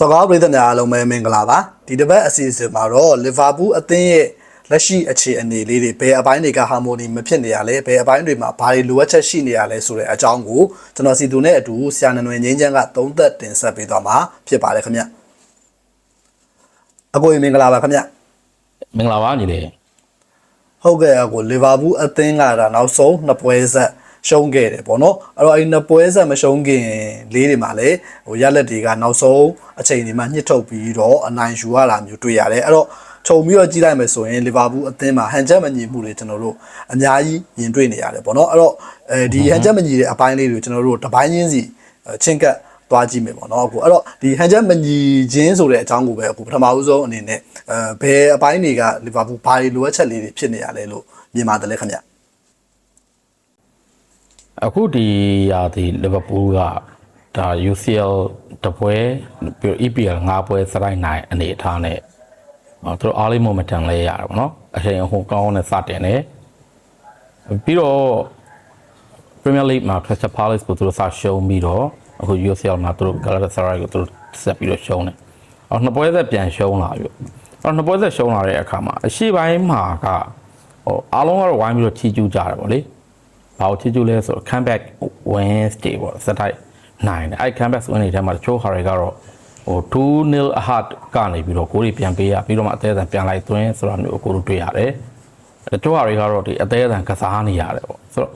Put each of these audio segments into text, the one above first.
စော်ကားပရိသတ်များအားလုံးပဲမင်္ဂလာပါဒီတစ်ပတ်အစီအစဉ်မှာတော့လီဗာပူးအသင်းရဲ့လက်ရှိအခြေအနေလေးတွေဘယ်အပိုင်းတွေကဟာမိုနီမဖြစ်နေရလဲဘယ်အပိုင်းတွေမှာဘာတွေလိုအပ်ချက်ရှိနေရလဲဆိုတဲ့အကြောင်းကိုကျွန်တော်စီသူနဲ့အတူဆရာနွယ်ငင်းချမ်းကသုံးသက်တင်ဆက်ပေးသွားမှာဖြစ်ပါတယ်ခင်ဗျအကိုကြီးမင်္ဂလာပါခင်ဗျမင်္ဂလာပါညီလေးဟုတ်ကဲ့အကိုလီဗာပူးအသင်းကဒါနောက်ဆုံးနှစ်ပွဲဆက် ရှုံးခဲ့တယ်ပေါ့နော်အဲ့တော့အဲ့ဒီနှစ်ပွဲဆက်မရှုံးခင်လေးတွေမှာလည်းဟိုရလက်တွေကနောက်ဆုံးအချိန်ဒီမှာညှစ်ထုတ်ပြီးတော့အနိုင်ယူရတာမျိုးတွေ့ရတယ်အဲ့တော့ခြုံပြီးတော့ကြည့်လိုက်မယ်ဆိုရင်လီဗာပူးအသင်းမှာဟန်ချက်မညီမှုတွေကျွန်တော်တို့အများကြီးမြင်တွေ့နေရတယ်ပေါ့နော်အဲ့တော့အဲဒီဟန်ချက်မညီတဲ့အပိုင်းလေးတွေကျွန်တော်တို့တစ်ပိုင်းချင်းစီချင်းကပ်သွားကြည့်မယ်ပေါ့နော်အခုအဲ့တော့ဒီဟန်ချက်မညီခြင်းဆိုတဲ့အကြောင်းကိုပဲအခုပထမဦးဆုံးအနေနဲ့အဲဘယ်အပိုင်းတွေကလီဗာပူးဘာတွေလိုအပ်ချက်လေးတွေဖြစ်နေရလဲလို့မြင်ပါတယ်လေခင်ဗျ အခုဒီရာသီလီဗာပူးကဒါ UCL တပွဲပြီးတော့ EPL ၅ပွဲစရိုက်နိုင်အနေအထားနဲ့ဟောသူတို့အားလေး momentum လဲရတယ်ပေါ့နော်အချိန်ဟိုကောင်းနဲ့စတင်တယ်ပြီးတော့ Premier League မှာ Crystal Palace ကိုသူတို့စရှုံးပြီးတော့အခု UCL မှာသူတို့ Galatasaray ကိုသူတို့ဆက်ပြီးတော့ရှုံးတယ်အော်နှစ်ပွဲဆက်ပြန်ရှုံးလာပြီအော်နှစ်ပွဲဆက်ရှုံးလာတဲ့အခါမှာအရှိပိုင်းမှာကဟိုအားလုံးကတော့ဝိုင်းပြီးတော့ချီးကျူးကြတယ်ပေါ့လေ ဘာကိုချစ်ကျူးလဲဆိုတော့ comeback Wednesday ပေါ့စတိုက်နိုင်တယ်အဲ့ comeback Wednesday ထဲမှာတချို့ဟာတွေကတော့ဟို2-0အဟတ်ကနေပြီးတော့ကိုယ်တွေပြန်ပေးရပြီးတော့မှအသေးအံပြန်လိုက်သွင်းဆိုတာမျိုးကိုတို့တွေ့ရတယ်တချို့ဟာတွေကတော့ဒီအသေးအံကစားနေရတယ်ပေါ့ဆိုတော့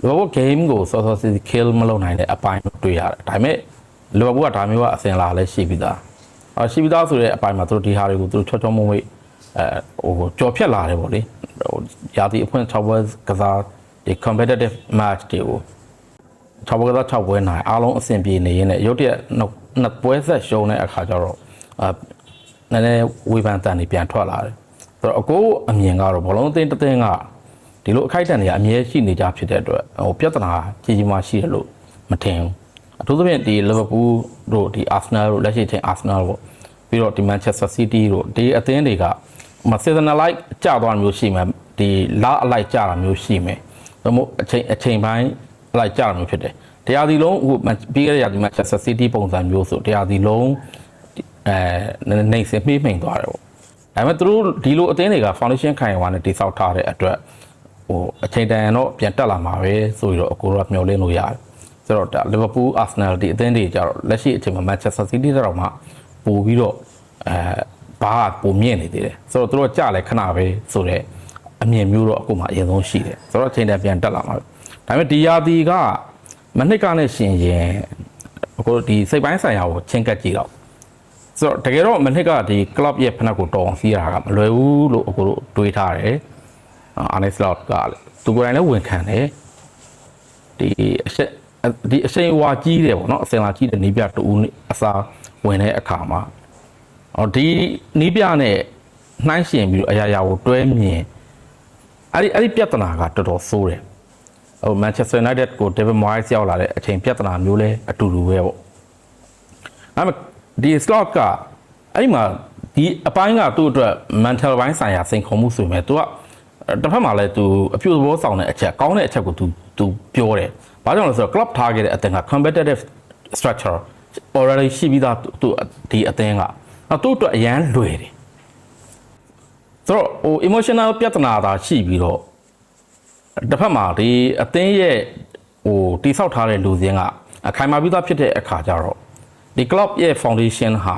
လီဗာပူး game ကိုစောစောစီးစီး kill မလုပ်နိုင်တဲ့အပိုင်းတွေ့ရတယ်ဒါပေမဲ့လီဗာပူးကဒါမျိုးကအစင်လာလဲရှိပြီးသားအော်ရှိပြီးသားဆိုတဲ့အပိုင်းမှာသူတို့ဒီဟာတွေကိုသူတို့ချောချောမွေ့မွေ့အဲဟိုကြော်ဖြတ်လာတယ်ပေါ့လေဟိုယာတီအဖွင့်6ပွဲကစား ဒီ competitive match တွေကို6ပွဲကစား6ပွဲနိုင်အားလုံးအဆင်ပြေနေရင်လည်းရုတ်တရက်နှစ်နှစ်ပွဲဆက်ရှုံးတဲ့အခါကျတော့အာနည်းနည်းဝေဖန်တန်တွေပြန်ထွက်လာတယ်ဆိုတော့အကိုအမြင်ကတော့ဘောလုံးအသင်းတစ်သင်းကဒီလိုအခိုက်အတန့်တွေကအမြဲရှိနေကြဖြစ်တဲ့အတွက်ဟိုပြဿနာကြီးကြီးမားရှိတယ်လို့မထင်ဘူးအထူးသဖြင့်ဒီ Liverpool တို့ဒီ Arsenal တို့လက်ရှိအချိန် Arsenal ပေါ့ပြီးတော့ဒီ Manchester City တို့ဒီအသင်းတွေကမ seasonal ကျသွားတာမျိုးရှိမယ်ဒီလအလိုက်ကျတာမျိုးရှိမယ် ဒါမို့အချိန်အချိန်ပိုင်းအလိုက်ကျတာမျိုးဖြစ်တယ်တရားစီလုံးဟိုပြီးခဲ့တဲ့ရာသီ Manchester City ပုံစံမျိုးဆိုတရားစီလုံးအဲနေစင်မှိမ့်မှိန်သွားတယ်ပေါ့ဒါပေမဲ့သူတို့ဒီလိုအသင်းတွေက foundation ခိုင်ဝါနဲ့တိစောက်ထားတဲ့အတွက်ဟိုအချိန်တန်တော့ပြန်တက်လာမှာပဲဆိုပြီးတော့အကိုတို့ကမျှော်လင့်လို့ရတယ်ဆိုတော့ဒါ Liverpool Arsenal ဒီအသင်းတွေကြတော့လက်ရှိအချိန်မှာ Manchester City တော့မှပို့ပြီးတော့အဲဘာကပုံမြင့်နေသေးတယ်ဆိုတော့သူတို့ကကြလဲခဏပဲဆိုတော့ အမြင်မျိုးတော့အခုမှအရင်ဆုံးရှိတယ်ဆိုတော့အချိန်တန်ပြန်တက်လာမှာဒါပေမဲ့ဒီယာတီကမနစ်ကနဲ့ရှင်ရင်အခုဒီစိတ်ပိုင်းဆိုင်ရာကိုချင်းကပ်ကြည့်တော့ဆိုတော့တကယ်တော့မနစ်ကဒီ club ရဲ့ဖနက်ကိုတော်အောင်စီးရတာကမလွယ်ဘူးလို့အခုတို့တွေးထားတယ်အာနေစလော့ကသူကိုယ်တိုင်လည်းဝန်ခံတယ်ဒီအချက်ဒီအချိန်ဝါကြီးတယ်ပေါ့နော်အစင်လာကြီးတဲ့နေပြတူအစားဝင်တဲ့အခါမှာအော်ဒီနီးပြနဲ့နှိုင်းရှင်ပြီးတော့အရာရာကိုတွဲမြင် အဲ့ဒီအဲ့ဒီပြဿနာကတော်တော်ဆိုးတယ်ဟို Manchester United ကို David Moyes ရောက်လာတဲ့အချိန်ပြဿနာမျိုးလဲအတူတူပဲပေါ့အဲ့မဲ့ဒီ slot ကအဲ့ဒီမှာဒီအပိုင်းကသူ့အတွက် mental ဘိုင်းဆိုင်ရာစိန်ခေါ်မှုဆိုပေမဲ့ तू ကတစ်ဖက်မှာလဲ तू အပြုသဘောဆောင်တဲ့အချက်ကောင်းတဲ့အချက်ကို तू तू ပြောတယ်ဘာကြောင့်လဲဆိုတော့ club ထားခဲ့တဲ့အသင်းက competitive structure already ရှိပြီးသားသူဒီအသင်းကအဲ့သူ့အတွက်အရန်လွယ်တယ် ဆိုတော့ဟို emotional ပြဿနာသာရှိပြီးတော့တစ်ဖက်မှာဒီအသင်းရဲ့ဟိုတိဆောက်ထားတဲ့လူစင်းကအခိုင်မာပြီးသားဖြစ်တဲ့အခါကျတော့ဒီ club ရဲ့ foundation ဟာ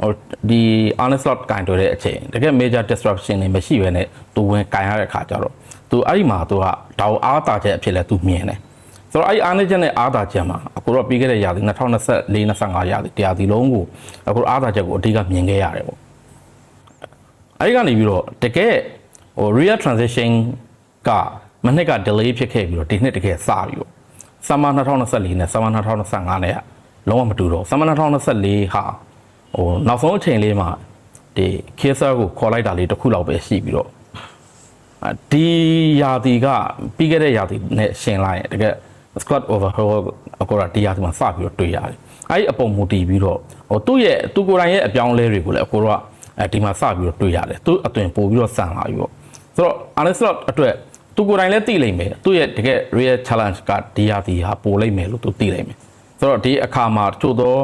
ဟိုဒီ honest lot ကင်တွေ့တဲ့အချိန်တကယ် major disruption တွေမရှိဘဲနဲ့သူဝင်ကင်ရတဲ့အခါကျတော့သူအဲ့ဒီမှာသူကဒါကိုအားတာချက်အဖြစ်လဲသူမြင်တယ်ဆိုတော့အဲ့ဒီအားနေချက်နဲ့အားတာချက်မှာအခုတော့ပြီးခဲ့တဲ့ရာသီ2024 25ရာသီတရားသီလုံးကိုအခုအားတာချက်ကိုအဓိကမြင်ခဲ့ရတယ်ပေါ့ အဲ့ဒီကနေပြီးတော့တကယ်ဟို real transition ကမနှစ်က delay ဖြစ်ခဲ့ပြီးတော့ဒီနှစ်တကယ်စပြီပေါ့ summer 2024နဲ့ summer 2025နဲ့ကလုံးဝမတူတော့ summer 2024ဟာဟိုနောက်ဆုံးအချိန်လေးမှာဒီ Kaiser ကိုခေါ်လိုက်တာလေးတစ်ခုလောက်ပဲရှိပြီးတော့အာဒီယာတီကပြီးခဲ့တဲ့ယာတီနဲ့ရှင်လိုက်ရင်တကယ် squad overhaul အကောရာဒီယာတီမှာစပြီးတော့တွေ့ရတယ်အဲ့ဒီအပေါ်မူတည်ပြီးတော့ဟိုသူ့ရဲ့သူကိုယ်တိုင်ရဲ့အပြောင်းအလဲတွေကိုလည်းအကောရာ အဲဒီမှာစပြီးတော့တွေ့ရတယ်သူအသွင်ပို့ပြီးတော့ဆန်လာပြီးတော့ဆိုတော့ Arsenal အတွက်သူကိုယ်တိုင်လည်းသိလိမ့်မယ်သူ့ရဲ့တကယ် real challenge ကဒီယာတီဟာပိုလိမ့်မယ်လို့သူသိလိမ့်မယ်ဆိုတော့ဒီအခါမှာချို့သော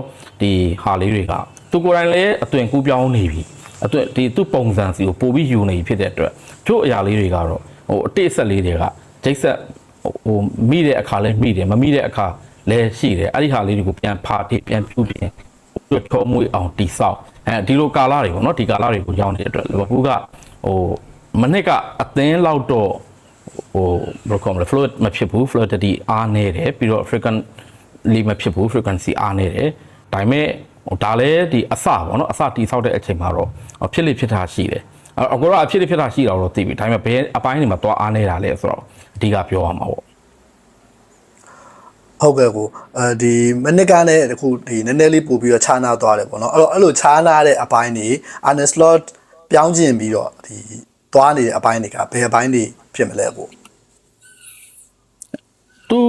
ဒီဟာလေးတွေကသူကိုယ်တိုင်လည်းအသွင်ကူးပြောင်းနေပြီအသွင်ဒီသူ့ပုံစံစီကိုပို့ပြီးယူနေပြီဖြစ်တဲ့အတွက်ချို့အရာလေးတွေကတော့ဟိုအတိတ်ဆက်လေးတွေကဂျိတ်ဆက်ဟိုမိတဲ့အခါလဲမိတယ်မမိတဲ့အခါလဲရှိတယ်အဲ့ဒီဟာလေးတွေကိုပြန်ဖာတိပြန်ပြုပြင်တွေ့ထုံးမွေအောင်တိဆောက် အဲဒီလိုကာလတွေပေါ့နော်ဒီကာလတွေကိုရောက်နေတဲ့အတွက်လီဗာပူးကဟိုမနစ်ကအသင်းလောက်တော့ဟိုဘယ်လိုခေါ်မလဲ fluid မဖြစ်ဘူး fluidity အားနေတယ်ပြီးတော့ frequent လေးမဖြစ်ဘူး frequency အားနေတယ်ဒါပေမဲ့ဟိုဒါလည်းဒီအစပေါ့နော်အစတီဆောက်တဲ့အချိန်မှာတော့ဟိုဖြစ်လိဖြစ်တာရှိတယ်အဲ့အကောတော့အဖြစ်လိဖြစ်တာရှိတာတော့သိပြီဒါပေမဲ့ဘယ်အပိုင်းတွေမှာသွားအားနေတာလဲဆိုတော့အဓိကပြောရမှာပေါ့ ဟုတ်ကဲ့ကိုအဲဒီမနစ်ကနဲ့အခုဒီနည်းနည်းလေးပို့ပြီးတော့ခြားနာသွားတယ်ပေါ့နော်အဲ့တော့အဲ့လိုခြားနာတဲ့အပိုင်းတွေ Arne Slot ပြောင်းကျင်ပြီးတော့ဒီသွားနေတဲ့အပိုင်းတွေကဘယ်အပိုင်းတွေဖြစ်မလဲကိုသူ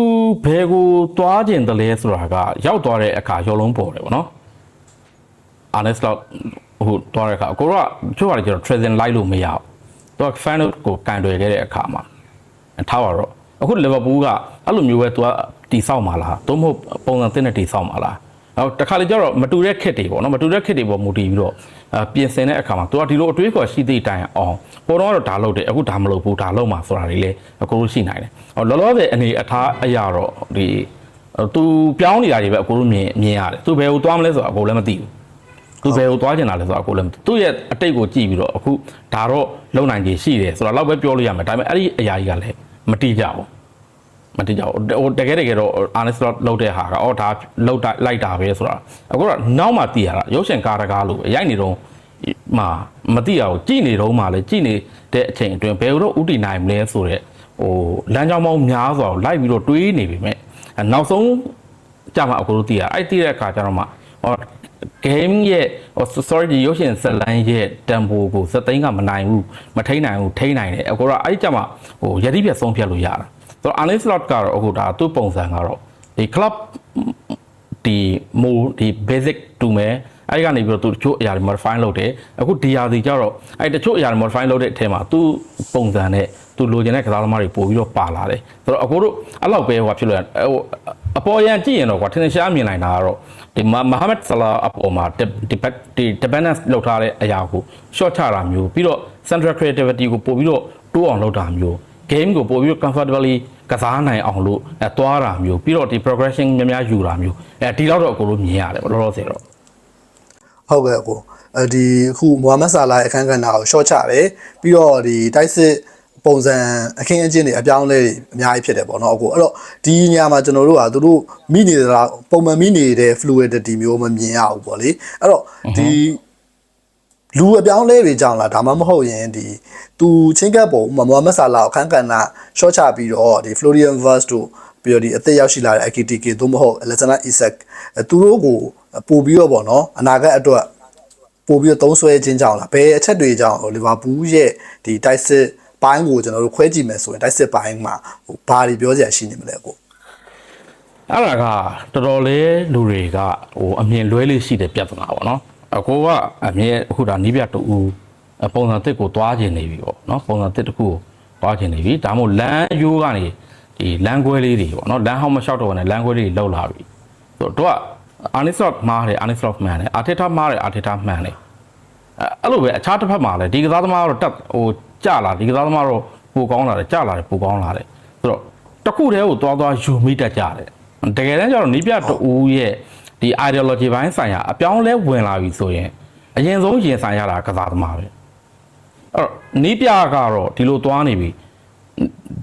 ဘယ်ကိုသွားကျင်တယ်လဲဆိုတာကရောက်သွားတဲ့အခါရောလုံးပေါ်တယ်ပေါ့နော် honest တော့ဟိုသွားတဲ့အခါအကိုကချို့ဟာတွေကျတော့ treason light လို့မရဘူးသူက fan ကိုကန်တွယ်ခဲ့တဲ့အခါမှာထားပါတော့အခု Liverpool ကအဲ့လိုမျိုးပဲသူက တိဆောက်မှာလားသို့မဟုတ်ပုံစံသစ်နဲ့တိဆောက်မှာလားအော်တခါလေကျတော့မတူတဲ့ခက်တွေပေါ့နော်မတူတဲ့ခက်တွေပေါ်မူတည်ပြီးတော့ပြင်ဆင်တဲ့အခါမှာသူကဒီလိုအတွေးခေါ်ရှိသည့်တိုင်အောင်ပေါ်တော့ကတော့ဒါလုပ်တယ်အခုဒါမလုပ်ဘူးဒါလုပ်မှာဆိုတာတွေလည်းအကုန်လုံးရှိနိုင်တယ်အော်လောလောဆယ်အနေအထားအရာတော့ဒီသူပြောင်းနေတာတွေပဲအကုန်လုံးမြင်မြင်ရတယ်သူဘယ်ကိုသွားမလဲဆိုတာအကုန်လည်းမသိဘူးသူဘယ်ကိုသွားကျင်တာလဲဆိုတာကိုလည်းသူ့ရဲ့အတိတ်ကိုကြည့်ပြီးတော့အခုဒါတော့လုံနိုင်ကြီးရှိတယ်ဆိုတော့လောက်ပဲပြောလို့ရမယ်ဒါပေမဲ့အဲ့ဒီအရာကြီးကလည်းမတိကြဘူး မတိကြဘူးဟိုတကယ်တကယ်တော့ honest lot လောက်တဲ့ဟာကအော်ဒါလောက်လိုက်တာပဲဆိုတာအခုတော့နောက်မှသိရတာရုပ်ရှင်ကားတကားလို့ရိုက်နေတော့မှာမသိရဘူးကြည်နေတော့မှလည်းကြည်နေတဲ့အချိန်အတွင်းဘယ်တော့ဥတီနိုင်မလဲဆိုတော့ဟိုလမ်းကြောင်းပေါင်းများစွာကိုလိုက်ပြီးတော့တွေးနေပြီမဲ့နောက်ဆုံးကြမှာအခုတို့သိရအဲ့သိတဲ့အခါကျတော့မှဟော game ရဲ့ဟို sorry ဒီရုပ်ရှင်ဇာတ်လမ်းရဲ့တန်ဖိုးကိုဇက်သိန်းကမနိုင်ဘူးမထိနိုင်ဘူးထိနိုင်တယ်အခုတော့အဲ့ကြမှာဟိုယတိပြတ်ဆုံးဖြတ်လို့ရတာ ဆိုတော့ Arne Slot ကတော့အခုဒါသူ့ပုံစံကတော့ဒီ club ဒီမိုဒီ basic တူမယ်အဲ့ဒီကနေပြီးတော့သူတချို့အရာတွေ modify လုပ်တယ်အခုဒီဟာစီကျတော့အဲ့တချို့အရာတွေ modify လုပ်တဲ့အထက်မှာသူ့ပုံစံနဲ့သူလိုချင်တဲ့ကစားသမားတွေပို့ပြီးတော့ပါလာတယ်ဆိုတော့အခုတို့အဲ့လောက်ပဲဟိုဖြစ်လို့ရဟိုအပေါ်ရန်ကြည့်ရင်တော့ကွာထင်ထင်ရှားမြင်နိုင်တာကတော့ဒီမဟာမက်ဆလာအပေါ်မှာဒီဘက်ဒီ dependence လောက်ထားတဲ့အရာကို short ချတာမျိုးပြီးတော့ central creativity ကိုပို့ပြီးတော့တိုးအောင်လုပ်တာမျိုး game ကိုပို့ပြီးတော့ comfortably ကစားနိုင်အောင်လို့အဲသွားတာမျိုးပြီးတော့ဒီ progression များများယူတာမျိုးအဲဒီလောက်တော့အကိုတို့မြင်ရတယ်လောလောဆယ်တော့ဟုတ်ကဲ့ကိုအဲဒီအခုမိုဟာမက်ဆာလာရဲ့အခန်းကဏ္ဍကို short ချတယ်ပြီးတော့ဒီတိုက်စစ်ပုံစံအခင်းအကျင်းတွေအပြောင်းအလဲတွေအများကြီးဖြစ်တယ်ပေါ့နော်အခုအဲ့တော့ဒီညမှာကျွန်တော်တို့ကသူတို့မိနေတာပုံမှန်မိနေတဲ့ fluidity မျိုးမမြင်ရဘူးပေါ့လေအဲ့တော့ဒီ လူအပြောင်းလဲတွေကြောင့်လားဒါမှမဟုတ်ရင်ဒီသူချင်းကပ်ပုံမိုဟာမက်ဆာလာကိုအခန်းကဏ္ဍ short ချပြီးတော့ဒီ Florian Verse တို့ပြီးတော့ဒီအသက်ရောက်ရှိလာတဲ့ AKTK သို့မဟုတ် Alexander Isak အဲသူတို့ကိုပို့ပြီးတော့ပေါ့နော်အနာဂတ်အတွက်ပို့ပြီးတော့သုံးဆွဲခြင်းကြောင့်လားဘယ်အချက်တွေကြောင့်လီဗာပူးရဲ့ဒီတိုက်စစ်ပိုင်းကိုကျွန်တော်တို့ခွဲကြည့်မယ်ဆိုရင်တိုက်စစ်ပိုင်းမှာဟိုဘာတွေပြောစရာရှိနေမလဲကိုအဲ့ဒါကတော်တော်လေးလူတွေကဟိုအမြင်လွဲလေးရှိတဲ့ပြဿနာပေါ့နော် အကိုကအမြင်အခုဒါနီးပြတူအပုံစံတစ်ကိုသွားခြင်းနေပြီပေါ့နော်ပုံစံတစ်တစ်ခုကိုသွားခြင်းနေပြီဒါမှမဟုတ်လမ်းယိုးကနေဒီလမ်းခွဲလေးတွေပေါ့နော်လမ်းဟောင်းမလျှောက်တော့ဘဲနဲ့လမ်းခွဲလေးတွေလောက်လာပြီဆိုတော့တို့ကအာနိဆော့မားတယ်အာနိဆော့မှန်တယ်အာထက်တာမားတယ်အာထက်တာမှန်တယ်အဲ့လိုပဲအခြားတစ်ဖက်မှာလည်းဒီကစားသမားကတော့တက်ဟိုကြလာဒီကစားသမားတော့ပိုကောင်းလာတယ်ကြလာတယ်ပိုကောင်းလာတယ်ဆိုတော့တစ်ခုတည်းကိုသွားသွားယူမိတတ်ကြတယ်တကယ်တမ်းကျတော့နီးပြတူရဲ့ ဒီ ideology ဘိုင်းဆိုင်ရာအပြောင်းလဲဝင်လာပြီဆိုရင်အရင်ဆုံးရင်ဆိုင်ရတာကစားသမားပဲအဲ့တော့နီးပြကတော့ဒီလိုသွားနေပြီ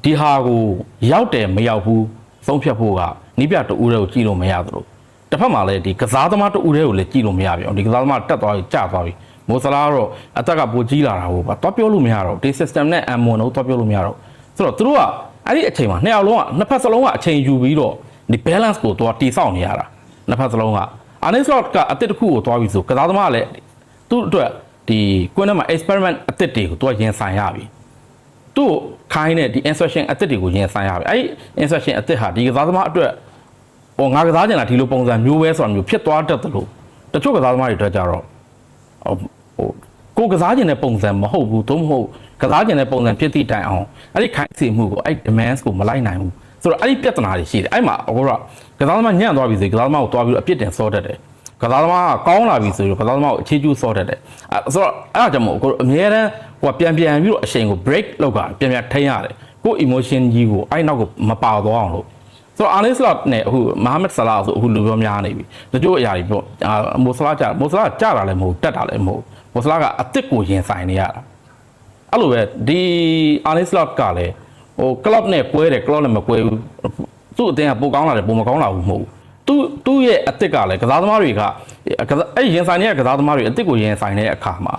ဒီဟာကိုရောက်တယ်မရောက်ဘူးသုံးဖြတ်ဖို့ကနီးပြတူတွေကိုကြည့်လို့မရသလိုတစ်ဖက်မှာလည်းဒီကစားသမားတူတွေကိုလည်းကြည့်လို့မရပြန်ဒီကစားသမားတက်သွားပြီကျသွားပြီမိုဆလာကတော့အသက်ကပိုကြီးလာတာဟုတ်ပါတော့ပြောလို့မရတော့ဒီ system နဲ့ M1 တော့တော့ပြောလို့မရတော့ဆိုတော့သူတို့ကအဲ့ဒီအချိန်မှာနှစ်ယောက်လုံးကနှစ်ဖက်စလုံးကအချိန်ယူပြီးတော့ဒီ balance ကိုတော့တိဆောက်နေရတာ နှစ်ဖက်စလုံးက Anislock ကအတစ်တစ်ခုကိုသွားပြီးဆိုကစားသမားကလည်းသူ့အတွက်ဒီကွင်းထဲမှာ experiment အတစ်တွေကိုသူကရင်ဆိုင်ရပြီသူ့ခိုင်းတဲ့ဒီ instruction အတစ်တွေကိုရင်ဆိုင်ရပြီအဲ့ဒီ instruction အတစ်ဟာဒီကစားသမားအတွက်ဟိုငါကစားကြတာဒီလိုပုံစံမျိုးပဲဆိုတာမျိုးဖြစ်သွားတတ်တယ်လို့တချို့ကစားသမားတွေအတွက်ကြတော့ဟိုကိုကစားကျင်တဲ့ပုံစံမဟုတ်ဘူးသို့မဟုတ်ကစားကျင်တဲ့ပုံစံဖြစ်သည့်တိုင်အောင်အဲ့ဒီခိုင်းစီမှုကိုအဲ့ demands ကိုမလိုက်နိုင်ဘူး ဆိုတော့အဲ့ဒီပြဿနာတွေရှိတယ်အဲ့မှာအခုတော့ကစားသမားညံ့သွားပြီဆိုရင်ကစားသမားကိုသွားပြီးတော့အပြစ်တင်စောတတ်တယ်ကစားသမားကကောင်းလာပြီဆိုပြီးတော့ကစားသမားကိုအခြေကျူးစောတတ်တယ်အဲဆိုတော့အဲ့ဒါကြောင့်မို့ကိုအမြဲတမ်းဟိုကပြန်ပြန်ပြီးတော့အချိန်ကို break လောက်ကပြန်ပြန်ထိန်းရတယ်ကို emotion ကြီးကိုအဲ့နောက်ကိုမပါသွားအောင်လို့ဆိုတော့အာလင်းစလော့နဲ့အခုမဟာမက်ဆလာဆိုအခုလူပြောများနေပြီတချို့အရာတွေပြောအာမိုဆလာကြမိုဆလာကြတာလည်းမဟုတ်တက်တာလည်းမဟုတ်မိုဆလာကအစ်စ်ကိုရင်ဆိုင်နေရတာအဲ့လိုပဲဒီအာလင်းစလော့ကလည်း ဟိုကလပ်နဲ့ကွဲတယ်ကလပ်နဲ့မကွဲဘူးသူ့အတင်းကပိုကောင်းလာတယ်ပိုမကောင်းလာဘူးမဟုတ်ဘူးသူ့သူ့ရဲ့အစ်စ်ကလည်းကစားသမားတွေကကစားအဲ့ဒီရင်ဆိုင်နေတဲ့ကစားသမားတွေအစ်စ်ကိုရင်ဆိုင်တဲ့အခါမှာ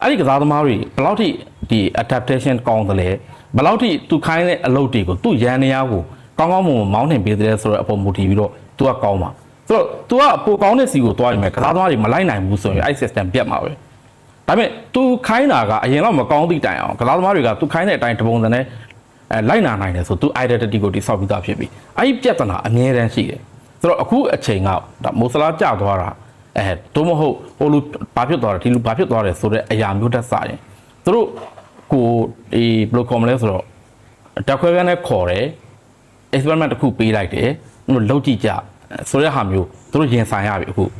အဲ့ဒီကစားသမားတွေဘယ်လောက်ထိဒီ adaptation ကောင်းတယ်လဲဘယ်လောက်ထိသူခိုင်းတဲ့အလုပ်တွေကိုသူ့ရန်နေရကိုကောင်းကောင်းမွန်မွန်မောင်းနှင်ပေးတယ်ဆိုတော့အပေါ်မူတည်ပြီးတော့သူကကောင်းပါဆိုတော့ तू ကပိုကောင်းတဲ့စီကိုတွားရင်ပဲကစားသမားတွေမလိုက်နိုင်ဘူးဆိုရင်အဲ့ system ပြတ်မှာပဲ ဒါပေမဲ့ तू ခိုင်းတာကအရင်တော့မကောင်းသည့်တိုင်အောင်ကစားသမားတွေက तू ခိုင်းတဲ့အတိုင်းတပုံစံနဲ့ အဲလိုက်နာနိုင်တယ်ဆို तू identity ကိုတိဆောက်ပြီးသားဖြစ်ပြီအဲ့ဒီပြဿနာအမြဲတမ်းရှိတယ်ဆိုတော့အခုအချိန်ကဒါမိုဆလာကျသွားတာအဲတို့မဟုတ်ဟိုလူဘာဖြစ်သွားတယ်ဒီလူဘာဖြစ်သွားတယ်ဆိုတဲ့အရာမျိုးတက်စားရင်သူတို့ကိုဒီဘယ်လိုခေါ်မလဲဆိုတော့တက်ခွဲကန်းနဲ့ခေါ်တယ် experiment တစ်ခုပေးလိုက်တယ်သူတို့လုပ်ကြည့်ကြဆိုတဲ့ဟာမျိုးသူတို့ရင်ဆိုင်ရပြီအခုအဲ့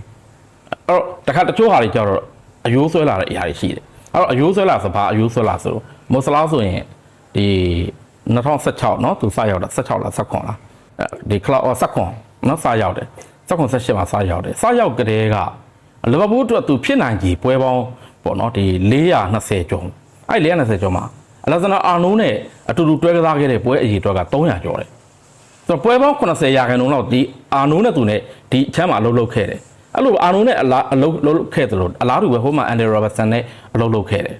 တော့တခါတချို့ဟာတွေကြတော့အယိုးဆွဲလာတဲ့အရာတွေရှိတယ်အဲ့တော့အယိုးဆွဲလာဆိုဘာအယိုးဆွဲလာဆိုမွတ်စလားဆိုရင်ဒီ 2016เนาะသူစရောက်တာ16လား19လားအဲဒီ cloud 19เนาะစရောက်တယ်19 18မှာစရောက်တယ်စရောက်ကတည်းကလီဗာပူးအတွက်သူဖြစ်နိုင်ကြီးပွဲပေါင်းပေါ့เนาะဒီ420ကျော်အဲ့420ကျော်မှာအလက်ဇန်နာအာနိုးနဲ့အတူတူတွဲကစားခဲ့တဲ့ပွဲအရေအတွက်က300ကျော်တယ် ဆိုတော့ပွဲပေါင်း80ရာခိုင်နှုန်းလောက်ဒီအာနိုးနဲ့သူနဲ့ဒီအချမ်းမှာအလုပ်လုပ်ခဲ့တယ်အဲ့လိုအာနိုးနဲ့အလားအလုပ်လုပ်ခဲ့တယ်လို့အလားတူပဲဟိုမှာအန်ဒီရောဘတ်ဆန်နဲ့အလုပ်လုပ်ခဲ့တယ်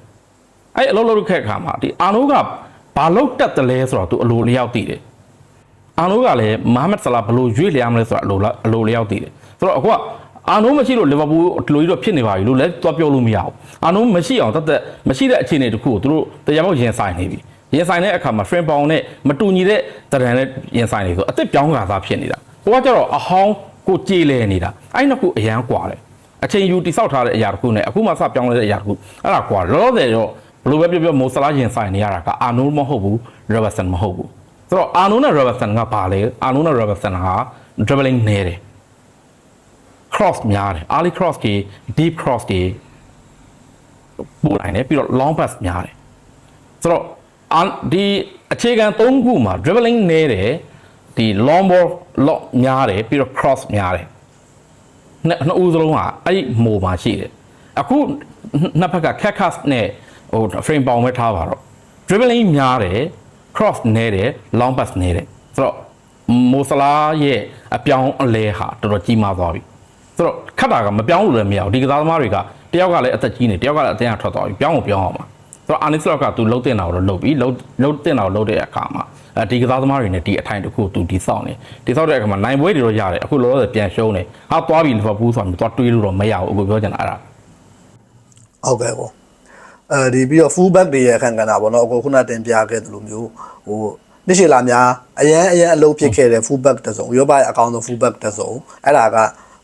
အဲ့အလုပ်လုပ်ခဲ့တဲ့အခါမှာဒီအာနိုးက ဘာလို့တက်တယ်လဲဆိုတော့သူအလိုလျောက်သိတယ်အာနိုးကလည်းမဟာမက်ဆလာဘလို့ရွေ့လျားမလဲဆိုတော့အလိုအလိုလျောက်သိတယ်ဆိုတော့အခုကအာနိုးမရှိလို့လီဗာပူးလိုကြီးတော့ဖြစ်နေပါပြီလို့လည်းသွားပြောလို့မရဘူးအာနိုးမရှိအောင်တသက်မရှိတဲ့အခြေအနေတခုကိုသူတို့တရားမောက်ရင်ဆိုင်နေပြီရင်ဆိုင်တဲ့အခါမှာ friend ပေါင်နဲ့မတူညီတဲ့တရံနဲ့ရင်ဆိုင်နေဆိုအစ်စ်ပြောင်းကာသားဖြစ်နေတာဟိုကကျတော့အဟောင်းကိုကြေးလဲနေတာအဲ့နှစ်ခုအရန်ကွာတယ်အချိန်ယူတိဆောက်ထားတဲ့အရာတခုနဲ့အခုမှစပြောင်းလဲတဲ့အရာတခုအဲ့ဒါကွာလောလောဆယ်တော့ လိုပဲပြောပြောမိုဆလာရင်ဆိုင်နေရတာကအာနိုးမဟုတ်ဘူးရောဘတ်ဆန်မဟုတ်ဘူးဆိုတော့အာနိုးနဲ့ရောဘတ်ဆန်ကပါလေအာနိုးနဲ့ရောဘတ်ဆန်က dribbling နေတယ် cross များတယ် early cross တွေ deep cross တွေပို့နိုင်တယ်ပြီးတော့ long pass များတယ်ဆိုတော့အာဒီအခြေခံ၃ခုမှာ dribbling နေတယ်ဒီ long ball lock များတယ်ပြီးတော့ cross များတယ်နှစ်နှစ်ဦးစလုံးဟာအဲ့ဒီမိုမှာရှိတယ်အခုနှစ်ဖက်က cat cast နဲ့ ဟို frame ပေါင်ပဲထားပါတော့ dribbling များတယ် cross နေတယ် long pass နေတယ်ဆိုတော့မိုဆလာရဲ့အပြောင်းအလဲဟာတော်တော်ကြီးမားသွားပြီဆိုတော့ခတ်တာကမပြောင်းလို့လည်းမရဘူးဒီကစားသမားတွေကတယောက်ကလည်းအသက်ကြီးနေတယောက်ကလည်းအသက်အထွက်သွားပြီပြောင်းကိုပြောင်းအောင်ပါဆိုတော့အာနိစလော့ကသူလှုပ်တင်တာကိုတော့လှုပ်ပြီးလှုပ်လှုပ်တင်တာကိုလှုပ်တဲ့အခါမှာအဲဒီကစားသမားတွေနဲ့ဒီအထိုင်တစ်ခုကိုသူတိဆောက်နေတိဆောက်တဲ့အခါမှာနိုင်ပွဲတွေတော့ရတယ်အခုလောလောဆယ်ပြန်ရှုံးနေဟာသွားပြီလီဗာပူးဆိုတာမျိုးသွားတွေးလို့တော့မရဘူးအခုပြောချင်တာအဲ့ဒါဟုတ်ကဲ့ပေါ့ အဲဒီပြီးတော့ full back တွေရဲ့အခန့်ကဏ္ဍပေါ့နော်အခုခုနတင်ပြခဲ့တယ်လို့မျိုးဟိုနှစ်ရှည်လာများအရန်အရန်အလုပ်ဖြစ်ခဲ့တဲ့ full back တစ်စုံရောပါအကောင့်ဆုံး full back တစ်စုံအဲ့ဒါက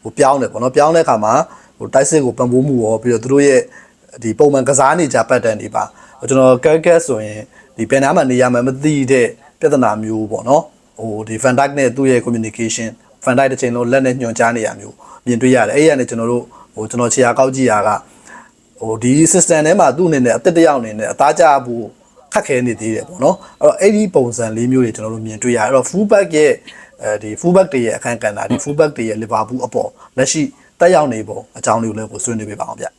ဟိုပြောင်းတယ်ပေါ့နော်ပြောင်းတဲ့အခါမှာဟိုတိုက်စစ်ကိုပံ့ပိုးမှုရောပြီးတော့သူတို့ရဲ့ဒီပုံမှန်ကစားနေကြပတ်တန်တွေပါကျွန်တော်ကက်ကက်ဆိုရင်ဒီဘယ်နားမှာနေရမှမသိတဲ့ပြဿနာမျိုးပေါ့နော်ဟိုဒီ Van Dijk နဲ့သူ့ရဲ့ communication Van Dijk တစ်ချိန်လုံးလက်နဲ့ညွှန်ကြားနေရမျိုးမြင်တွေ့ရတယ်အဲ့ရနဲ့ကျွန်တော်တို့ဟိုကျွန်တော်ခြေရာကောက်ကြည့်ရတာက ဟိုဒီ system ထဲမှာသူ့အနေနဲ့အသက်တစ်ယောက်အနေနဲ့အသားကျဖို့ခက်ခဲနေသေးတယ်ပေါ့နော်အဲ့တော့အဲ့ဒီပုံစံလေးမျိုးတွေကျွန်တော်တို့မြင်တွေ့ရတယ်အဲ့တော့ full back ရဲ့အဲဒီ full back တွေရဲ့အခန်းကဏ္ဍဒီ full back တွေရဲ့ Liverpool အပေါ်လက်ရှိတက်ရောက်နေပုံအကြောင်းလေးကိုလည်းကိုဆွေးနွေးပေးပါအောင်ဗျအဲ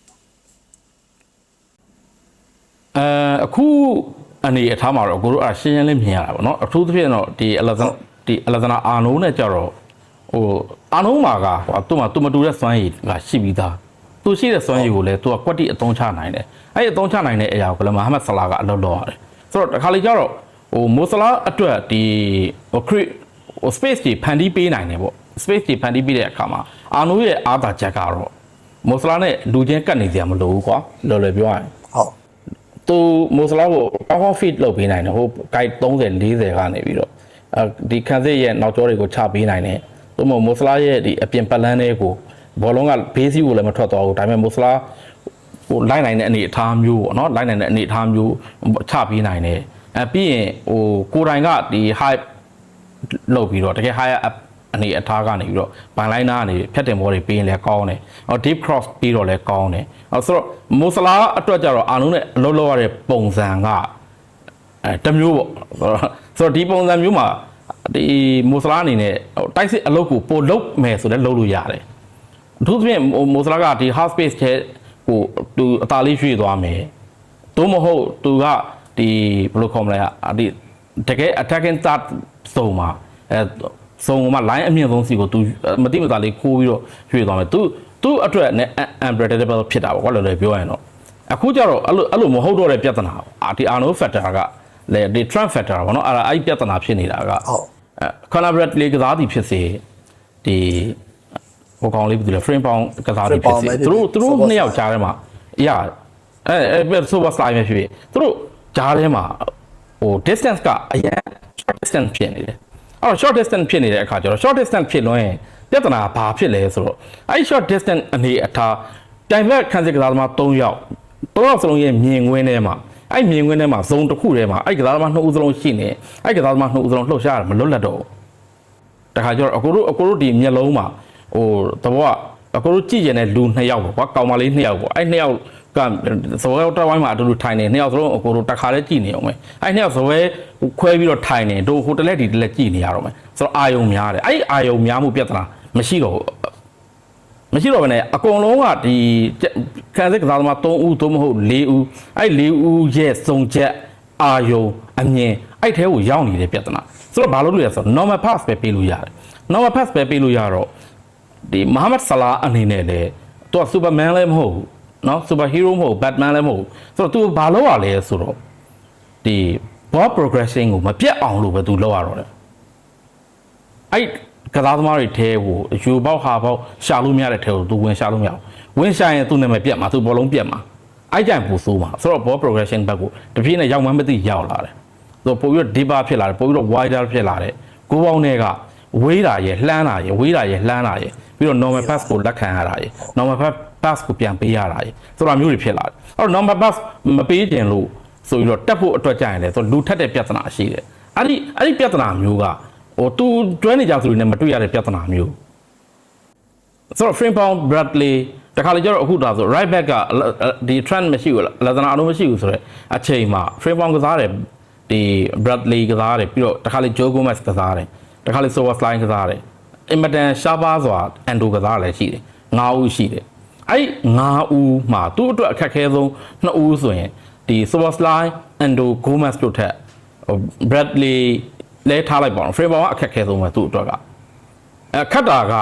အခုအနေအထားမှာတော့ကိုတို့အရှင်းရှင်းလေးမြင်ရတာပေါ့နော်အထူးသဖြင့်တော့ဒီအလက်ဇန်ဒီအလက်ဇနာအာနိုးနဲ့ကြတော့ဟိုအာနိုးမှာကဟိုသူ့မှာသူမတူတဲ့စွမ်းရည်ကရှိပြီးသား သူရှိတဲ့စွမ်းရည်ကိုလည်းသူကကွက်တိအသုံးချနိုင်တယ်အဲ့ဒီအသုံးချနိုင်တဲ့အရာကိုလည်းမဟာမက်ဆလာကအလုပ်လုပ်ရတယ်ဆိုတော့တခါလေကျတော့ဟိုမိုဆလာအတွက်ဒီဟိုခရစ်ဟို space ကြီးဖန်တီးပေးနိုင်တယ်ပေါ့ space ကြီးဖန်တီးပေးတဲ့အခါမှာအာနိုးရဲ့အားသာချက်ကတော့မိုဆလာနဲ့လူချင်းကတ်နေစရာမလိုဘူးကွာလော်လော်ပြောရရင်ဟုတ်သူမိုဆလာကိုကောင်းကောင်း fit လုပ်ပေးနိုင်တယ်ဟို guide 30 40ကနေပြီးတော့အဲဒီခန်းစစ်ရဲ့နောက်ကျောတွေကိုချပေးနိုင်တယ်သူမို့မိုဆလာရဲ့ဒီအပြင်ပတ်လန်းတွေကို ဘောလုံးကဘေးစီကိုလည်းမထွက်သွားဘူးဒါပေမဲ့မိုဆလာဟိုလိုက်နိုင်တဲ့အနေအထားမျိုးပေါ့နော်လိုက်နိုင်တဲ့အနေအထားမျိုးချပေးနိုင်တယ်အဲပြီးရင်ဟိုကိုယ်တိုင်ကဒီ high လုပ်ပြီးတော့တကယ် higher up အနေအထားကနေပြီးတော့ဘိုင်လိုင်းနာကနေဖြတ်တင်ဘောတွေပေးရင်လည်းကောင်းတယ်။အော် deep cross ပြီးတော့လည်းကောင်းတယ်။အော်ဆိုတော့မိုဆလာအတွက်ကြတော့အာနုနဲ့အလုပ်လုပ်ရတဲ့ပုံစံကအဲတစ်မျိုးပေါ့။ဆိုတော့ဆိုတော့ဒီပုံစံမျိုးမှာဒီမိုဆလာအနေနဲ့ဟိုတိုက်စစ်အလုပ်ကိုပို့လုပ်မယ်ဆိုလည်းလုပ်လို့ရတယ်။ အထူးသဖြင့်ဟိုမိုဆလာကဒီ half space ထဲဟိုသူအသာလေးရွှေ့သွားမယ်။သို့မဟုတ်သူကဒီဘယ်လိုခေါ်မလဲအဒီတကယ် attacking start စုံမှာအဲစုံမှာ line အမြင့်ဆုံးစီကိုသူမတိမသားလေးခိုးပြီးတော့ရွှေ့သွားမယ်။ तू သူ့အတွက်နဲ့ unpredictable ဖြစ်တာပေါ့ကွာလို့လည်းပြောရရင်တော့အခုကျတော့အဲ့လိုအဲ့လိုမဟုတ်တော့တဲ့ပြဿနာအာဒီ Arno factor ကလေဒီ Trump factor ပေါ့နော်အဲ့ဒါအဲ့ဒီပြဿနာဖြစ်နေတာကဟုတ်အဲ Conor Bradley ကစားသည်ဖြစ်စေဒီ ဟိုကောင်လေးပြည်လဲ frame pound ကစားသည်ဖြစ်စေ Frame Pound ပဲဖြစ်သူတို့သူတို့ Super နှစ်ယောက်ကြားထဲမှာအရာအဲအဲ super slide ပဲဖြစ်ဖြစ်သူတို့ကြားထဲမှာဟို distance ကအရင် short distance ဖြစ်နေတယ်အဲ့တော့ short distance ဖြစ်နေတဲ့အခါကျတော့ short distance ဖြစ်လွန်းရင်ပြဿနာဘာဖြစ်လဲဆိုတော့အဲ့ဒီ short distance အနေအထားတိုင်ဘက်ခန်းစစ်ကစားသမား3ယောက်3ယောက်စလုံးရဲ့မြင်ကွင်းထဲမှာအဲ့မြင်ကွင်းထဲမှာဇုံတစ်ခုထဲမှာအဲ့ကစားသမား2ဦးစလုံးရှိနေအဲ့ကစားသမား2ဦးစလုံးလှုပ်ရှားရတာမလွတ်လပ်တော့ဘူးတခါကျတော့အကိုတို့အကိုတို့ဒီမျက်လုံးမှာ ဟိုတဘောကအကိုတို့ကြည့်ကျင်တဲ့လူနှစ်ယောက်ပေါ့ကွာကောင်မလေးနှစ်ယောက်ပေါ့အဲ့နှစ်ယောက်ကဇဝဲတက်ဝိုင်းမှာအတူတူထိုင်နေနှစ်ယောက်စလုံးအကိုတို့တစ်ခါတည်းကြည့်နေအောင်ပဲအဲ့နှစ်ယောက်ဇဝဲခွဲပြီးတော့ထိုင်နေတို့ဟိုတလက်ဒီတလက်ကြည့်နေရတော့မယ်ဆိုတော့အာယုံများတယ်အဲ့ဒီအာယုံများမှုပြဿနာမရှိတော့ဘူးမရှိတော့ဘဲနဲ့အကုန်လုံးကဒီခံစစ်ကစားသမား3ဦးသို့မဟုတ်4ဦးအဲ့4ဦးရဲ့စုံချက်အာယုံအမြင်အဲ့ထဲကိုရောက်နေတဲ့ပြဿနာဆိုတော့ဘာလို့လဲဆိုတော့ normal pass ပဲပေးလို့ရတယ် normal pass ပဲပေးလို့ရတော့ ဒီမိုဟာမက်ဆလာအနေနဲ့လေသူက superman လည်းမဟုတ်ဘူးเนาะ super hero မဟုတ် batman လည်းမဟုတ်ဆိုတော့ तू ဘာလုပ်ရလဲဆိုတော့ဒီ ball progression ကိုမပြတ်အောင်လို့ပဲ तू လုပ်ရတော့တယ်အဲ့ကစားသမားတွေထဲကိုယူပေါက်ဟာပေါက်ရှာလို့မရတဲ့ထဲကို तू ဝင်ရှာလို့မရဘူးဝင်ရှာရင် तू နာမည်ပြတ်မှာ तू ဘောလုံးပြတ်မှာအဲ့ကြိုင်ပူဆိုးမှာဆိုတော့ ball progression ဘက်ကိုတပြေးနဲ့ရောက်မှန်းမသိရောက်လာတယ်ဆိုတော့ပိုပြီးတော့ deeper ဖြစ်လာတယ်ပိုပြီးတော့ wider ဖြစ်လာတယ်ကိုပေါင်းတွေကဝေးတာရယ်လှမ်းတာရယ်ဝေးတာရယ်လှမ်းတာရယ် ပြီးတော့ normal pass ကိုလက်ခံရတာရယ် normal pass pass ကိုပြန်ပေးရတာရယ်ဆိုတာမျိုးတွေဖြစ်လာတယ်အဲ့တော့ normal pass မပေးခြင်းလို့ဆိုပြီးတော့တက်ဖို့အတွက်ကြရင်လေဆိုတော့လူထက်တဲ့ပြဿနာရှိတယ်အဲ့ဒီအဲ့ဒီပြဿနာမျိုးကဟိုသူတွဲနေကြသူတွေနဲ့မတွေ့ရတဲ့ပြဿနာမျိုးဆိုတော့ frame pound Bradley တခါလေကျတော့အခုဒါဆို right back ကဒီ trend မရှိဘူးလဇနာအလုံးမရှိဘူးဆိုတော့အချိန်မှာ frame pound ကစားတယ်ဒီ Bradley ကစားတယ်ပြီးတော့တခါလေ Joe Gomez ကစားတယ်တခါလေ Silver Slime ကစားတယ် အင်မတန်ရှားပါးစွာ Ando ကစားလည်းရှိတယ်9ဦးရှိတယ်အဲ့9ဦးမှာသူ့အတွက်အခက်အခဲဆုံး2ဦးဆိုရင်ဒီ Silver Slime Ando Gomez တို့ထက်ဟို Bradley လဲထားလိုက်ပါတော့ frame pound ကအခက်အခဲဆုံးပဲသူ့အတွက်ကအဲခတ်တာက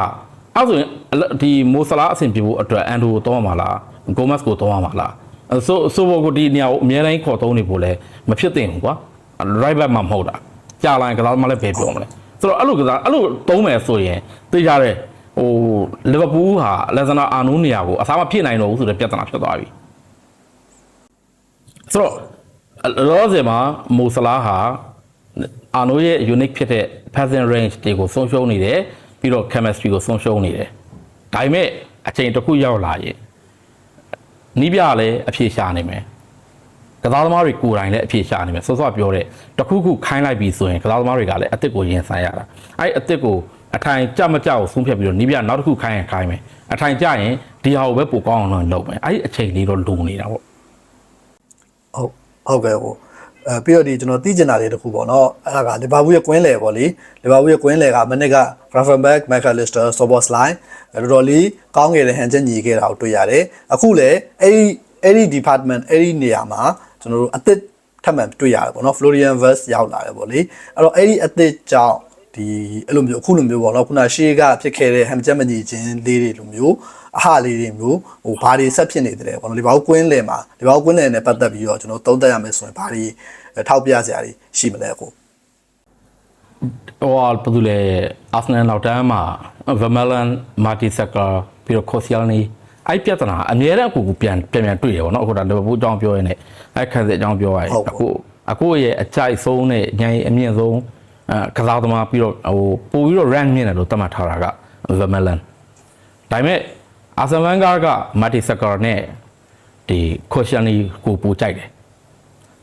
အဲ့ဆိုရင်အလဒီမိုဆလာအဆင်ပြေဖို့အတွက်အန်ဒိုကိုတောင်းရမှာလားဂိုမတ်ကိုတောင်းရမှာလားအဲဆိုဆိုဘောကိုဒီနေရာကိုအများတိုင်းခေါ်သုံးနေဖို့လဲမဖြစ်သင့်ဘူးကွာ right back မှာမဟုတ်တာကြာလိုင်းကစားမှလည်းပဲပြောမလဲ ဆိုတော့အဲ့လိုကစားအဲ့လိုသုံးမယ်ဆိုရင်သိကြတဲ့ဟိုလီဗာပူးဟာလက်ဇနာအာနိုးနေရာကိုအစားမဖြစ်နိုင်တော့ဘူးဆိုတဲ့ပြဿနာဖြစ်သွားပြီဆိုတော့လောဆယ်မှာမိုဆလာဟာအာနိုးရဲ့ unique ဖြစ်တဲ့ passing range တွေကိုဆုံးရှုံးနေတယ်ပြီးတော့ chemistry ကိုဆုံးရှုံးနေတယ်ဒါပေမဲ့အချိန်တစ်ခုရောက်လာရင်နီးပြလည်းအဖြေရှာနေမယ် ကစားသမားတွေကိုယ်တိုင်လည်းအဖြေရှာနေမယ်စောစောပြောတဲ့တစ်ခုခုခိုင်းလိုက်ပြီဆိုရင်ကစားသမားတွေကလည်းအစ်စ်ကိုရင်ဆိုင်ရတာအဲ့အစ်စ်ကိုအထိုင်ကြမကြကိုဆုံးဖြတ်ပြီးတော့နီးပြနောက်တစ်ခုခိုင်းရင်ခိုင်းမယ်အထိုင်ကြရင်ဒီဟာကိုပဲပိုကောင်းအောင်လုပ်မယ်အဲ့ဒီအချိန်လေးတော့လိုနေတာပေါ့ဟုတ်ဟုတ်ကဲ့ဟိုအဲပြီးတော့ဒီကျွန်တော်သိကျင်တာလေးတစ်ခုပေါ့နော်အဲ့ဒါကလီဗာပူးရဲ့ကွင်းလယ်ပေါ့လေလီဗာပူးရဲ့ကွင်းလယ်ကမနစ်က Gravenberch, McAllister, Soboslai တော်တော်လေးကောင်းခဲ့တဲ့ဟန်ချက်ညီခဲ့တာကိုတွေ့ရတယ်အခုလည်းအဲ့ဒီအဲ့ဒီ department အဲ့ဒီနေရာမှာ ကျွန်တော်တို့အသစ်ထပ်မံတွေ့ရတယ်ပေါ့နော် Florian Verse ရောက်လာတယ်ပေါ့လေအဲ့တော့အဲ့ဒီအသစ်ကြောင့်ဒီအဲ့လိုမျိုးအခုလိုမျိုးပေါ့နော်ခုနရှေးကဖြစ်ခဲ့တဲ့ဟမ်ချက်မညီချင်းလေးတွေလိုမျိုးအဟလေးတွေမျိုးဟိုဘာတွေဆက်ဖြစ်နေတယ်ပေါ့နော်ဒီဘောက်ကွင်းလယ်မှာဒီဘောက်ကွင်းလယ်နဲ့ပတ်သက်ပြီးတော့ကျွန်တော်သုံးသပ်ရမယ်ဆိုရင်ဘာတွေထောက်ပြစရာတွေရှိမလဲအခုဟိုဘာလို့လဲအာဆနယ်နောက်တန်းမှာဗမလန်မာတီဆက်ကပြီးတော့ခိုဆီယယ်နီ အဲ့ပြဿနာအများနဲ့အခုကပြန်ပြန်ပြန်တွေ့ရပါတော့အခုဒါလီဗာပူးအကြောင်းပြောရင်းနဲ့အဲ့ခန်းစစ်အကြောင်းပြောရရင်အခုအခုရဲ့အကြိုက်ဆုံးနဲ့ညံအမြင့်ဆုံးအဲကစားသမားပြီးတော့ဟိုပို့ပြီးတော့ rank မြင့်တယ်လို့သတ်မှတ်ထားတာကဗမလန်ဒါပေမဲ့အာဆန်ဗန်ဂါကမာတီဆက်ကာနဲ့ဒီခိုဆီယယ်နီကိုပို့ကြိုက်တယ်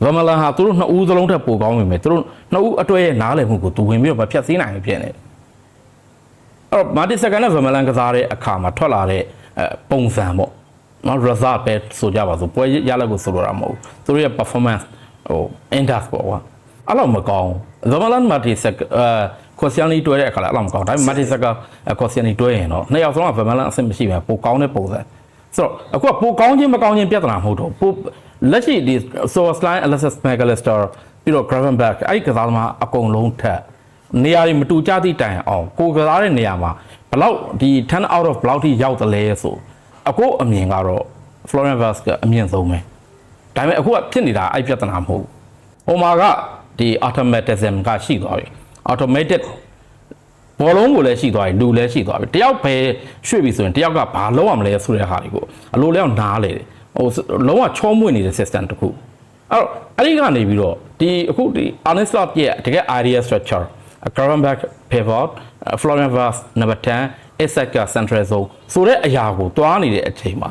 ဗမလန်ဟာသူတို့နှစ်ဦးစလုံးထက်ပိုကောင်းပြီမယ်သူတို့နှစ်ဦးအတွဲရဲ့နားလည်မှုကိုသူဝင်ပြီးတော့မဖြတ်စည်းနိုင်ဘူးဖြစ်နေတယ်အဲ့တော့မာတီစကန်နဲ့ဗမလန်ကစားတဲ့အခါမှာထွက်လာတဲ့အဲ ပုံစံပေါ့နော် result ပဲဆိုကြပါစို့ပွဲရလက်ကိုဆိုလိုတာမဟုတ်ဘူးသူတို့ရဲ့ performance ဟို index ပေါ့ကွာအဲ့လောက်မကောင်းဗမလန်မာတီစကအဲကိုဆီယန်နီတွဲတဲ့အခါလည်းအဲ့လောက်မကောင်းဒါပေမဲ့မာတီစကကိုဆီယန်နီတွဲရင်တော့နှစ်ယောက်စလုံးကဗမလန်အဆင်မရှိပဲပိုကောင်းတဲ့ပုံစံဆိုတော့အခုကပိုကောင်းခြင်းမကောင်းခြင်းပြဿနာမဟုတ်တော့ပိုလက်ရှိဒီ Sourceline Alexis McAllister ပြီးတော့ Gravenberch အဲ့ဒီကစားသမားအကုန်လုံးထက်နေရာတွေမတူကြသည့်တိုင်အောင်ကိုကစားတဲ့နေရာမှာ ဘလောက်ဒီ10 out of ဘလောက်ထိရောက်တယ်လဲဆိုအခုအမြင်ကတော့ Florian Vaz ကအမြင့်ဆုံးပဲဒါပေမဲ့အခုကဖြစ်နေတာအဲ့ပြဿနာမဟုတ်ဘူးဟိုမှာကဒီ automatism ကရှိသွားပြီ automated ဘောလုံးကိုလည်းရှိသွားပြီလူလည်းရှိသွားပြီတယောက်ပဲရွှေ့ပြီဆိုရင်တယောက်ကဘာလုပ်ရမလဲဆိုတဲ့ဟာတွေကိုအလိုလျောက်နားလေတယ်ဟိုလုံးဝချောမွေ့နေတဲ့ system တစ်ခုအဲ့တော့အဲ့ဒီကနေပြီးတော့ဒီအခုဒီ Arne Slot ရဲ့တကယ် idea structure Gravenberch pivot Florian Vaz number 10 Isaac central zone ဆိုတဲ့အရာကိုတွားနေတဲ့အချိန်မှာ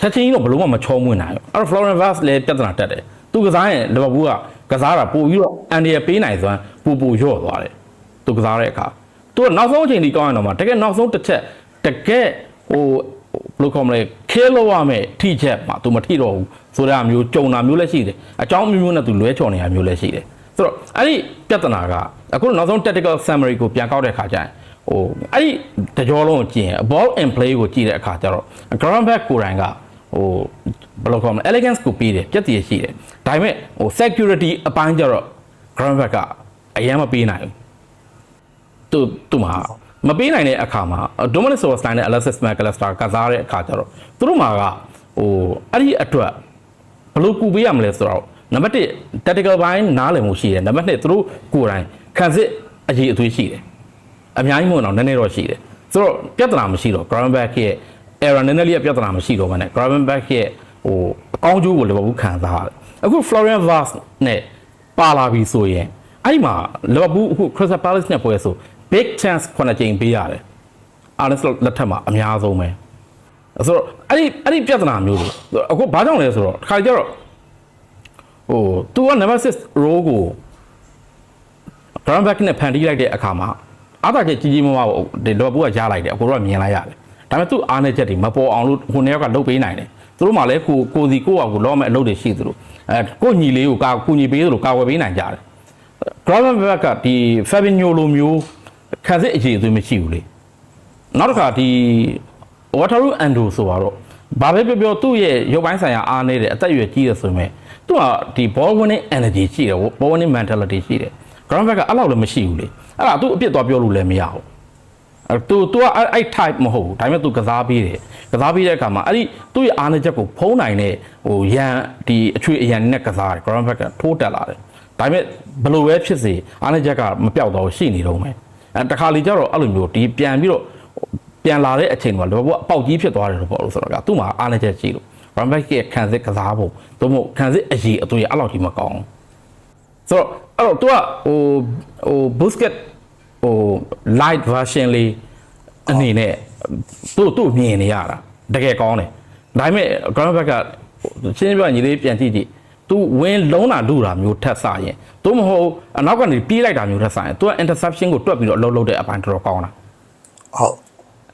ချက်ချင်းကြီးတော့ဘလုံးဝမချောမွေ့နိုင်ဘူးအဲ့တော့ Florian Vaz လည်းပြဿနာတက်တယ်သူကစားရင်လီဗာပူးကကစားတာပို့ပြီးတော့အန်ဒီရပေးနိုင်စွမ်းပူပူညော့သွားတယ်သူကစားတဲ့အခါသူကနောက်ဆုံးအချိန်ကြီးကောင်းရင်တော့မှတကယ်နောက်ဆုံးတစ်ချက်တကယ်ဟိုဘယ်လိုခေါ်မလဲခဲလို့ရမယ်ထိချက်မှာသူမထိတော့ဘူးဆိုတဲ့အမျိုးကြုံတာမျိုးလည်းရှိတယ်အကြောင်းမျိုးမျိုးနဲ့သူလွဲချော်နေတာမျိုးလည်းရှိတယ်ဆိုတော့အဲ့ဒီပြဿနာက အခုနောက်ဆုံး tactical summary ကိုပြန်ကောက်တဲ့အခါကျရင်ဟိုအဲ့ဒီတကြောလုံးကိုကြည့်ရင် ball and play ကိုကြည့်တဲ့အခါကျတော့ ground back ကိုယ်တိုင်ကဟိုဘယ်လိုခေါ်မလဲ elegance ကိုပြီးတယ်ပြည့်တည်ရှိတယ်ဒါပေမဲ့ဟို security အပိုင်းကျတော့ ground back ကအရင်မပေးနိုင်ဘူးသူသူမှာမပေးနိုင်တဲ့အခါမှာ Dominic Soboslai နဲ့ Alexis McAllister ကစားတဲ့အခါကျတော့သူတို့မှာကဟိုအဲ့ဒီအတွက်ဘယ်လိုကူပေးရမလဲဆိုတော့နံပါတ်1 tactical ဘိုင်းနားလည်မှုရှိတယ်နံပါတ်2သူတို့ကိုယ်တိုင် ခံစစ်အရေးအသွေးရှိတယ်အများကြီးမဟုတ်တော့နည်းနည်းတော့ရှိတယ်ဆိုတော့ပြဿနာမရှိတော့ ground back ရဲ့ error နည်းနည်းလေးပြဿနာမရှိတော့ဘဲနဲ့ ground back ရဲ့ဟိုအကောင်းကျိုးကိုလည်းဘူးခံစားရတယ်အခု Florian Vaz နဲ့ပါလာပြီဆိုရင်အဲ့ဒီမှာ Liverpool အခု Crystal Palace နဲ့ပွဲဆို big chance ခုနှစ်ကြိမ်ပေးရတယ် Arne Slot လက်ထက်မှာအများဆုံးပဲဆိုတော့အဲ့ဒီအဲ့ဒီပြဿနာမျိုးတွေအခုဘာကြောင့်လဲဆိုတော့တစ်ခါကြတော့ဟို तू က number 6 row ကို ground back နဲ့ဖန်တီးလိုက်တဲ့အခါမှာအားသာချက်ကြီးကြီးမားမားဒီလော်ဘူးကရလိုက်တယ်အကိုတို့ကမြင်လိုက်ရတယ်ဒါပေမဲ့သူ့အားနေချက်တွေမပေါ်အောင်လို့ဟိုနေရောက်ကလုပ်ပေးနိုင်တယ်သူတို့မှလည်းကိုကိုစီကိုယ့်အကူလောမဲ့အလုပ်တွေရှိသလိုအဲကိုညီလေးကိုကာကူညီပေးသလိုကာဝယ်ပေးနိုင်ကြတယ် ground back ကဒီ Fabinho လိုမျိုးခံစစ်အခြေအသွေးမရှိဘူးလေနောက်တစ်ခါဒီ Wataru Ando ဆိုတော့ဘာပဲပြောပြောသူ့ရဲ့ရုပ်ပိုင်းဆိုင်ရာအားနေတယ်အသက်အရွယ်ကြီးတယ်ဆိုပေမဲ့သူကဒီ ball winning energy ရှိတယ် ball winning mentality ရှိတယ် ground back ကအဲ့လောက်လည်းမရှိဘူးလေအဲ့ဒါသူအပြစ်သွားပြောလို့လည်းမရဘူးအဲ့သူ तू ကအဲ့အဲ့ type မဟုတ်ဘူးဒါပေမဲ့ तू ကစားပေးတယ်ကစားပေးတဲ့အခါမှာအဲ့ဒီသူ့ရဲ့အားနေချက်ကိုဖုံးနိုင်တဲ့ဟိုရန်ဒီအချွေအရန်နဲ့ကစားတယ် ground back ကထိုးတက်လာတယ်ဒါပေမဲ့ဘယ်လိုပဲဖြစ်စေအားနေချက်ကမပြောက်တော့ရှိနေတော့မယ်အဲတခါလေကျတော့အဲ့လိုမျိုးဒီပြန်ပြီးတော့ပြန်လာတဲ့အချိန်မှာလောဘောအပေါက်ကြီးဖြစ်သွားတယ်လို့ပေါ့လို့ဆိုတော့ကသူ့မှာအားနေချက်ရှိလို့ run back ရဲ့ခံစစ်ကစားဖို့သို့မဟုတ်ခံစစ်အရေးအသွေးအဲ့လောက်ကြီးမကောင်း ဆိုတော့အဲ့တော့ तू ကဟိုဟို busket ဟို light version လေးအနေနဲ့သူ့သူ့မြင်နေရတာတကယ်ကောင်းတယ်ဒါပေမဲ့ ground back ကရှင်းပြညီလေးပြန်ကြည့်ကြည့် तू ဝင်းလုံးတာလူတာမျိုးထက်ဆရင်သို့မဟုတ်အနောက်ကနေပြေးလိုက်တာမျိုးထက်ဆရင် तू က interception ကိုတွက်ပြီးတော့အလုပ်လုပ်တဲ့အပိုင်းတော်တော်ကောင်းတာ ဟုတ်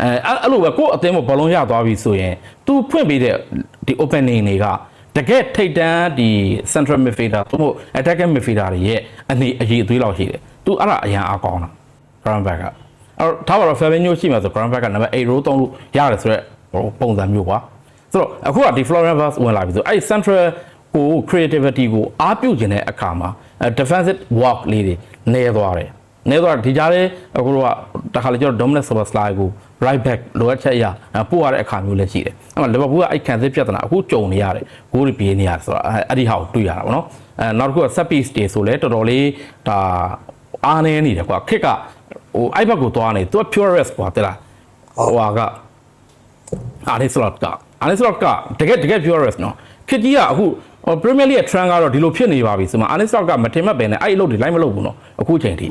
အဲအဲ့အဲ့လိုပဲကိုယ့်အသင်းမှာဘလုံးရသွားပြီဆိုရင် तू ဖွင့်ပေးတဲ့ဒီ opening တွေက တကယ်ထိတ်တန်းဒီ central midfielder သို့မဟုတ် attacking midfielder တွေရဲ့အနေအရေးအသွေးလောက်ရှိတယ် तू အဲ့ဒါအရင်အားကောင်းတာ ground back ကအဲ့တော့ထားပါတော့ Fabinho ရှိမှဆို ground back က number 8 row 3လို့ရတယ်ဆိုတော့ဟိုပုံစံမျိုးကွာဆိုတော့အခုကဒီ Florian Vaz ဝင်လာပြီဆိုအဲ့ central ကို creativity ကိုအားပြုတ်ခြင်းတဲ့အခါမှာအဲ defensive work လေးတွေနေသွားတယ် နေတော့ဒီကြားထဲအခုတော့တခါလေကျတော့ Dominic Szoboszlai ကို right back လိုအပ်ချက်အရာပို့ရတဲ့အခါမျိုးလည်းရှိတယ်အဲ့မှာ Liverpool ကအဲ့ခံစစ်ပြဿနာအခုကြုံနေရတယ်ဂိုးတွေပြေးနေရတယ်ဆိုတော့အဲ့ဒီဟာကိုတွေ့ရတာပေါ့နော်အဲနောက်တစ်ခုက set piece တွေဆိုလဲတော်တော်လေးဒါအားနေနေတယ်ကွာခစ်ကဟိုအဲ့ဘက်ကိုသွားနေသူက purest ကွာတဲ့လားဟိုဟာကအာရီစလော့ကအာရီစလော့ကတကယ်တကယ် purest နော်ခစ်ကြီးကအခုဟို Premier League ရဲ့ trend ကတော့ဒီလိုဖြစ်နေပါပြီဆိုမှအာရီစလော့ကမတင်မှတ်ပဲနဲ့အဲ့အလုပ်တွေလိုက်မလုပ်ဘူးနော်အခုချိန်ထိ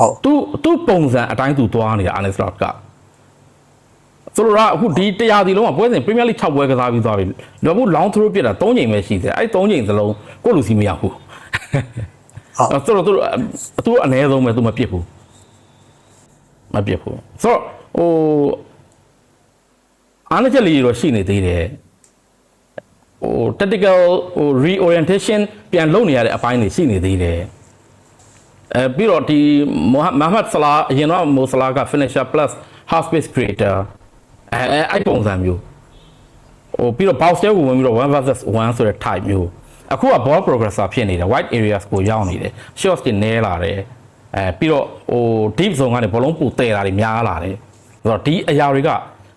ဟုတ်သူသူပုံစံအတိုင်းသူသွားနေတာအာရီစလော့ကဆိုတော့အခုဒီတရားဒီလုံးကပွဲစဉ် Premier League 6ပွဲကစားပြီးသွားပြီလောဘူး long throw ပြစ်တာ3ချိန်ပဲရှိသေးတယ်အဲ့3ချိန်စလုံးကိုယ့်လူစီမရဘူးဟုတ်ဆိုတော့သူသူအနည်းဆုံးပဲသူမပြစ်ဘူးမပြတ်ဘူးဆိုတော့ဟိုအားနည်းချက်လေးတွေတော့ရှိနေသေးတယ်ဟို tactical ဟို reorientation ပြန်လုပ်နေရတဲ့အပိုင်းတွေရှိနေသေးတယ် အဲပြီးတော့ဒီမိုဟာမဟမတ်ဆလာအရင်တော့မိုဆလာက finisher plus half space creator အဲအဲအဲ့ပုံစံမျိုးဟိုပြီးတော့ bounce တဲ့ကိုဝင်ပြီးတော့1 versus 1ဆိုတဲ့ type မျိုးအခုက ball progressor ဖြစ်နေတယ် wide areas ကိုရောက်နေတယ် shots တွေနည်းလာတယ်အဲပြီးတော့ဟို deep zone ကနေဘောလုံးပူတည်တာတွေများလာတယ်ဆိုတော့ဒီအရာတွေက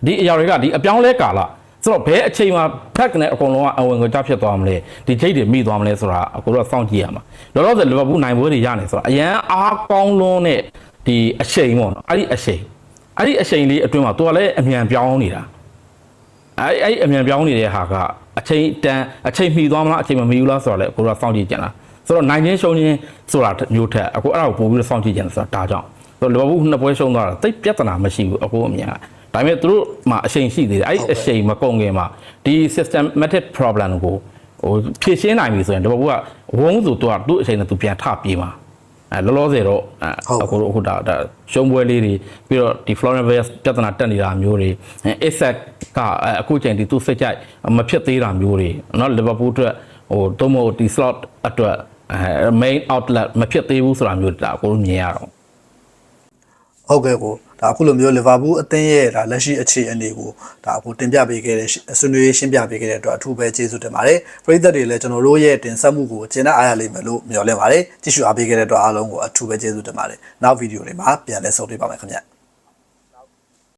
ဒီအရာတွေကဒီအပြောင်းလဲကာလ ဆိုတော့ဘယ်အချိန်မှာဖက်ကနေအကုန်လုံးကအဝင်ကိုကြဖြစ်သွားမလဲဒီချိတ်တွေမိသွားမလဲဆိုတာအခုတော့စောင့်ကြည့်ရမှာလောလောဆယ်လီဗာပူးနိုင်ပွဲတွေရနေဆိုတာအရန်အားကောင်းလွန်းတဲ့ဒီအချိန်ပေါ့နော်အဲ့ဒီအချိန်အဲ့ဒီအချိန်လေးအတွင်းမှာသူကလည်းအမြန်ပြောင်းနေတာအဲ့အဲ့အမြန်ပြောင်းနေတဲ့ဟာကအချိန်တန်အချိန်မီသွားမလားအချိန်မမီဘူးလားဆိုတော့လေအခုတော့စောင့်ကြည့်ကြတာဆိုတော့နိုင်ချင်းရှုံးချင်းဆိုတာမျိုးထက်အခုအဲ့ဒါကိုပို့ပြီးတော့စောင့်ကြည့်ကြတယ်ဆိုတာဒါကြောင့်ဆိုတော့လီဗာပူးနှစ်ပွဲရှုံးသွားတာတိတ်ပြဿနာမရှိဘူးအခုအမြန်က ဒါပေမဲ့သူတို့မှာအချိန်ရှိသေးတယ်အဲ့အချိန်မကုန်ခင်မှာဒီ systematic problem ကိုဟိုဖြည့်ရှင်းနိုင်ပြီဆိုရင်တဘောကဝုန်းဆိုတော့သူ့အချိန်နဲ့သူပြန်ထပြေးမှာအဲလောလောဆယ်တော့အခုတို့အခုဒါဒါရှုံးပွဲလေးတွေပြီးတော့ဒီ Florian Wirtz ပြဿနာတက်နေတာမျိုးတွေ Isaac ကအခုချိန်ဒီသူ့စိတ်ကြိုက်မဖြစ်သေးတာမျိုးတွေနော် Liverpool အတွက်ဟိုတုံးမို့ဒီ slot အတွက် main outlet မဖြစ်သေးဘူးဆိုတာမျိုးဒါအခုတို့မြင်ရတော့ဟုတ်ကဲ့ကို ဒါအခုလိုမျိုးလီဗာပူးအသင်းရဲ့ဒါလက်ရှိအခြေအနေကိုဒါအခုတင်ပြပေးခဲ့တဲ့ဆွေးနွေးရှင်းပြပေးခဲ့တဲ့အတွက်အထူးပဲကျေးဇူးတင်ပါတယ်ပရိသတ်တွေလည်းကျွန်တော်တို့ရဲ့တင်ဆက်မှုကိုကျင်းတဲ့အားရလိမ့်မယ်လို့မျှော်လင့်ပါတယ်ကြည့်ရှုအားပေးခဲ့တဲ့အတွက်အားလုံးကိုအထူးပဲကျေးဇူးတင်ပါတယ်နောက်ဗီဒီယိုတွေမှာပြန်လည်ဆုံတွေ့ပါမယ်ခင်ဗျ